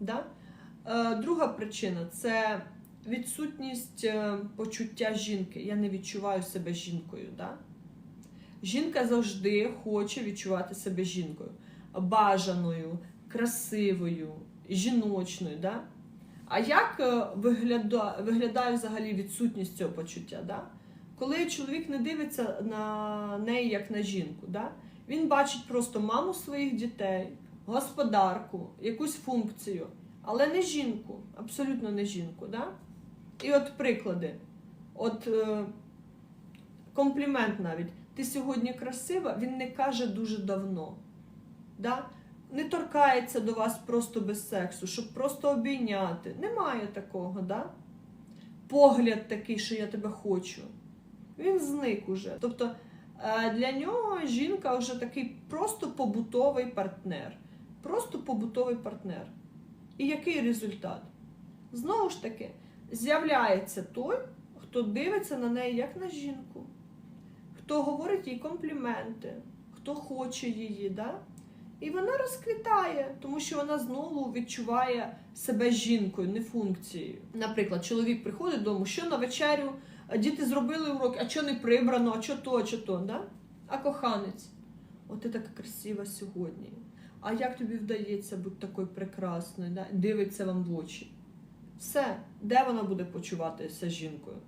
Да? Е, друга причина це відсутність е, почуття жінки. Я не відчуваю себе жінкою. Да? Жінка завжди хоче відчувати себе жінкою, бажаною, красивою, жіночною. Да? А як е, вигляда, виглядає взагалі відсутність цього почуття? Да? Коли чоловік не дивиться на неї як на жінку, да? він бачить просто маму своїх дітей, господарку, якусь функцію, але не жінку, абсолютно не жінку. Да? І от приклади. От е, комплімент навіть. Ти сьогодні красива, він не каже дуже давно. Да? Не торкається до вас просто без сексу, щоб просто обійняти. Немає такого, да? Погляд такий, що я тебе хочу. Він зник уже. Тобто е, для нього жінка вже такий просто побутовий партнер. Просто побутовий партнер. І який результат? Знову ж таки, з'являється той, хто дивиться на неї як на жінку, хто говорить їй компліменти, хто хоче її. Да? І вона розквітає, тому що вона знову відчуває себе жінкою, не функцією. Наприклад, чоловік приходить додому, що на вечерю, діти зробили урок, а що не прибрано, а що то, а що то, да? а коханець. От ти така красива сьогодні. А як тобі вдається бути такою прекрасною? Да? Дивиться вам в очі. Все, де вона буде почуватися жінкою?